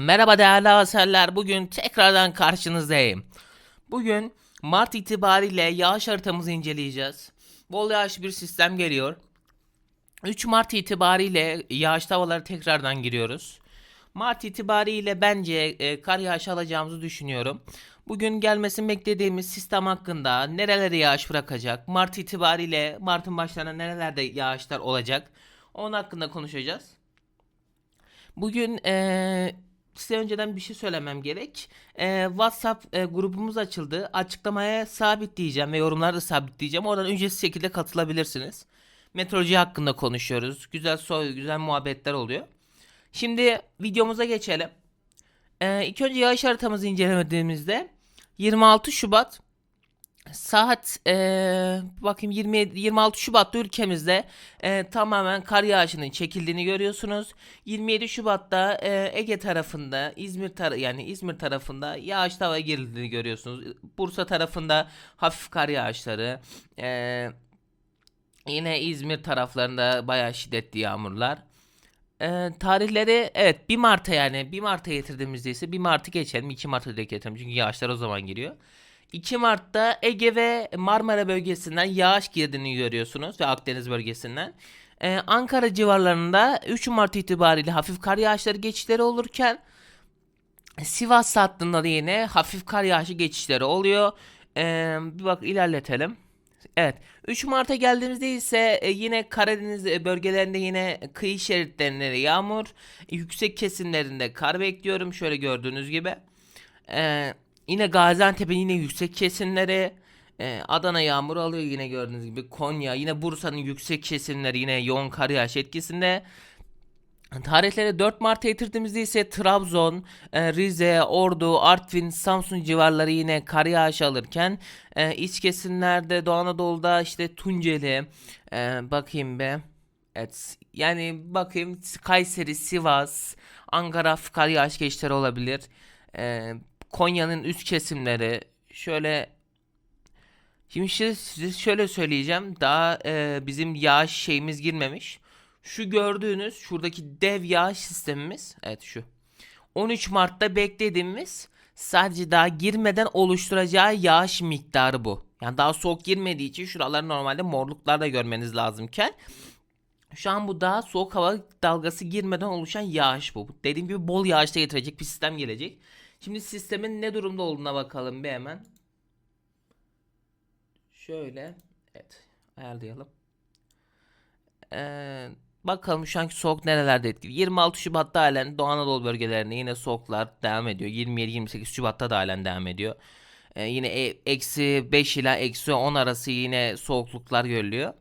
Merhaba değerli aserler. Bugün tekrardan karşınızdayım. Bugün Mart itibariyle yağış haritamızı inceleyeceğiz. Bol yağış bir sistem geliyor. 3 Mart itibariyle yağış havaları tekrardan giriyoruz. Mart itibariyle bence e, kar yağışı alacağımızı düşünüyorum. Bugün gelmesini beklediğimiz sistem hakkında nerelere yağış bırakacak, Mart itibariyle Mart'ın başlarında nerelerde yağışlar olacak, onun hakkında konuşacağız. Bugün eee, size önceden bir şey söylemem gerek. Eee, WhatsApp eee, grubumuz açıldı. Açıklamaya sabitleyeceğim ve yorumlarda sabitleyeceğim. Oradan ücretsiz şekilde katılabilirsiniz. Meteoroloji hakkında konuşuyoruz. Güzel soy, güzel muhabbetler oluyor. Şimdi videomuza geçelim. Eee ilk önce yağış haritamızı incelemediğimizde 26 Şubat Saat eee bakayım 27 26 Şubat'ta ülkemizde eee, tamamen kar yağışının çekildiğini görüyorsunuz. 27 Şubat'ta eee, Ege tarafında İzmir tar yani İzmir tarafında yağış hava girildiğini görüyorsunuz. Bursa tarafında hafif kar yağışları. eee, yine İzmir taraflarında bayağı şiddetli yağmurlar. Eee, tarihleri evet 1 Mart'a yani 1 Mart'a getirdiğimizde ise 1 Mart'ı geçelim 2 Mart'a direkt getirelim çünkü yağışlar o zaman giriyor. 2 Mart'ta Ege ve Marmara bölgesinden yağış girdiğini görüyorsunuz ve Akdeniz bölgesinden. Ee, Ankara civarlarında 3 Mart itibariyle hafif kar yağışları geçişleri olurken Sivas hattında da yine hafif kar yağışı geçişleri oluyor. Ee, bir bak ilerletelim. Evet. 3 Mart'a geldiğimizde ise e, yine Karadeniz e, bölgelerinde yine kıyı şeritlerinde yağmur, yüksek kesimlerinde kar bekliyorum şöyle gördüğünüz gibi. Ee, yine Gaziantep'in yine yüksek kesimleri, e, Adana yağmur alıyor yine gördüğünüz gibi. Konya, yine Bursa'nın yüksek kesimleri yine yoğun kar yağışı etkisinde. Tarihlere 4 Mart'a getirdiğimizde ise Trabzon, e, Rize, Ordu, Artvin, Samsun civarları yine kar yağışı alırken e, iç kesimlerde Doğu Anadolu'da işte Tunceli, e, bakayım be. Evet yani bakayım Kayseri, Sivas, Ankara kar yağış geçişleri olabilir. Konya'nın üst kesimleri şöyle Şimdi size şöyle söyleyeceğim. Daha e, bizim yağış şeyimiz girmemiş. Şu gördüğünüz şuradaki dev yağış sistemimiz. Evet şu. 13 Mart'ta beklediğimiz sadece daha girmeden oluşturacağı yağış miktarı bu. Yani daha soğuk girmediği için şuraları normalde morluklarda görmeniz lazımken şu an bu daha soğuk hava dalgası girmeden oluşan yağış bu. Dediğim gibi bol yağışta getirecek bir sistem gelecek. Şimdi sistemin ne durumda olduğuna bakalım bir hemen. Şöyle. Evet. Ayarlayalım. Ee, bakalım şu anki soğuk nerelerde etkili. 26 Şubat'ta halen Doğu Anadolu bölgelerinde yine soğuklar devam ediyor. 27-28 Şubat'ta da halen devam ediyor. Ee, yine e- eksi 5 ila eksi 10 arası yine soğukluklar görülüyor.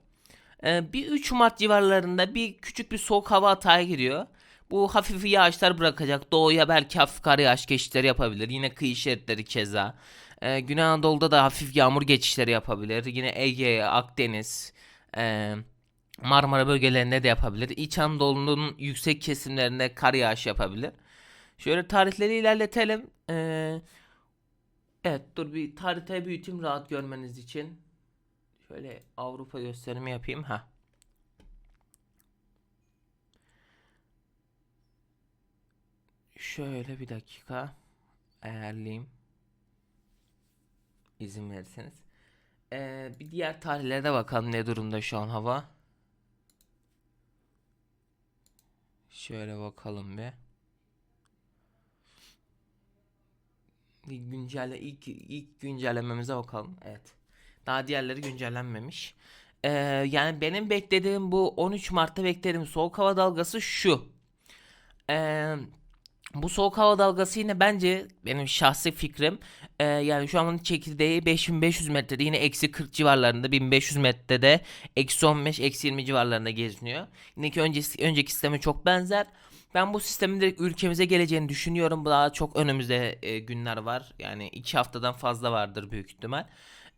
Ee, bir 3 Mart civarlarında bir küçük bir soğuk hava atağa giriyor. Bu hafif yağışlar bırakacak. Doğuya belki hafif kar yağış geçişleri yapabilir. Yine kıyı şeritleri keza. Ee, Güney Anadolu'da da hafif yağmur geçişleri yapabilir. Yine Ege, Akdeniz, e, Marmara bölgelerinde de yapabilir. İç Anadolu'nun yüksek kesimlerinde kar yağışı yapabilir. Şöyle tarihleri ilerletelim. Ee, evet dur bir haritayı büyüteyim rahat görmeniz için. Şöyle Avrupa gösterimi yapayım. ha. Şöyle bir dakika ayarlayayım. İzin verirseniz. Ee, bir diğer tarihlere de bakalım ne durumda şu an hava. Şöyle bakalım bir. Güncelle ilk ilk güncellememize bakalım. Evet. Daha diğerleri güncellenmemiş. Ee, yani benim beklediğim bu 13 Mart'ta beklediğim soğuk hava dalgası şu. Ee, bu soğuk hava dalgası yine bence benim şahsi fikrim e, yani şu an çekirdeği 5500 metrede yine eksi 40 civarlarında 1500 metrede eksi 15 eksi 20 civarlarında geziniyor. Yine ki öncesi, önceki sisteme çok benzer. Ben bu sistemin direkt ülkemize geleceğini düşünüyorum. Daha çok önümüzde e, günler var. Yani iki haftadan fazla vardır büyük ihtimal.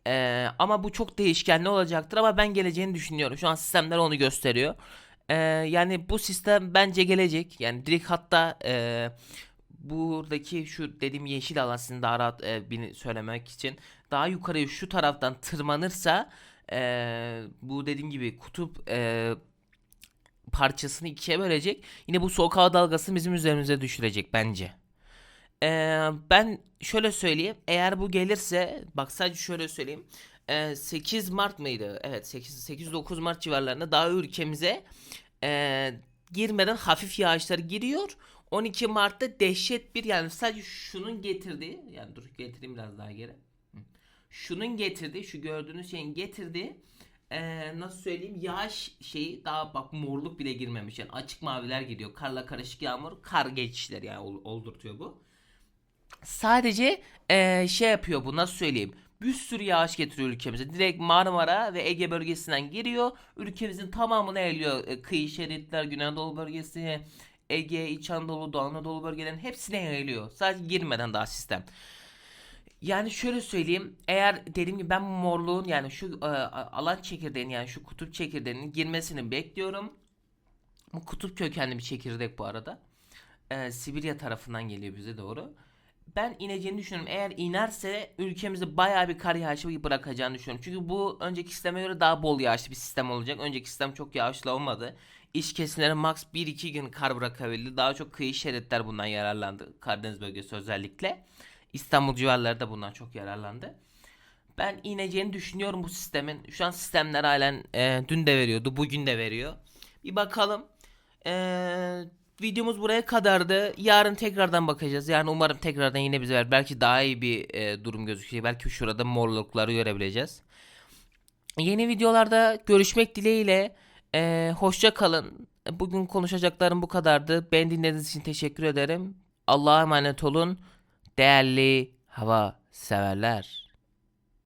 E, ama bu çok değişkenli olacaktır ama ben geleceğini düşünüyorum. Şu an sistemler onu gösteriyor. Ee, yani bu sistem bence gelecek. Yani direkt hatta e, buradaki şu dediğim yeşil alan sizin daha rahat e, beni söylemek için daha yukarıya şu taraftan tırmanırsa e, bu dediğim gibi kutup e, parçasını ikiye bölecek. Yine bu soğuk hava dalgasını bizim üzerimize düşürecek bence. Ee, ben şöyle söyleyeyim. Eğer bu gelirse bak sadece şöyle söyleyeyim. Ee, 8 Mart mıydı? Evet 8 8-9 Mart civarlarında daha ülkemize ee, girmeden hafif yağışlar giriyor. 12 Mart'ta dehşet bir yani sadece şunun getirdiği yani dur getireyim biraz daha geri. Şunun getirdiği şu gördüğünüz şeyin getirdiği ee, nasıl söyleyeyim yağış şeyi daha bak morluk bile girmemiş yani açık maviler gidiyor karla karışık yağmur kar geçişleri yani ol- oldurtuyor bu. Sadece ee, şey yapıyor bu nasıl söyleyeyim bir sürü yağış getiriyor ülkemize. Direkt Marmara ve Ege bölgesinden giriyor. Ülkemizin tamamını eliyor. E, kıyı şeritler, Güneydoğu bölgesi, Ege, İç Anadolu, Doğu Anadolu bölgelerin hepsine yayılıyor. Sadece girmeden daha sistem. Yani şöyle söyleyeyim. Eğer dediğim gibi ben morluğun yani şu e, alan çekirdeğinin yani şu kutup çekirdeğinin girmesini bekliyorum. Bu kutup kökenli bir çekirdek bu arada. Ee, Sibirya tarafından geliyor bize doğru. Ben ineceğini düşünüyorum. Eğer inerse ülkemize bayağı bir kar yağışı bırakacağını düşünüyorum. Çünkü bu önceki sisteme göre daha bol yağışlı bir sistem olacak. Önceki sistem çok yağışlı olmadı. İç kesimlere max 1-2 gün kar bırakabildi. Daha çok kıyı şeritler bundan yararlandı. Karadeniz bölgesi özellikle. İstanbul civarları da bundan çok yararlandı. Ben ineceğini düşünüyorum bu sistemin. Şu an sistemler halen e, dün de veriyordu, bugün de veriyor. Bir bakalım. Eee videomuz buraya kadardı. Yarın tekrardan bakacağız. Yani umarım tekrardan yine bize ver. Belki daha iyi bir e, durum gözükecek. Belki şurada morlukları görebileceğiz. Yeni videolarda görüşmek dileğiyle. E, hoşça kalın. Bugün konuşacaklarım bu kadardı. Beni dinlediğiniz için teşekkür ederim. Allah'a emanet olun. Değerli hava severler.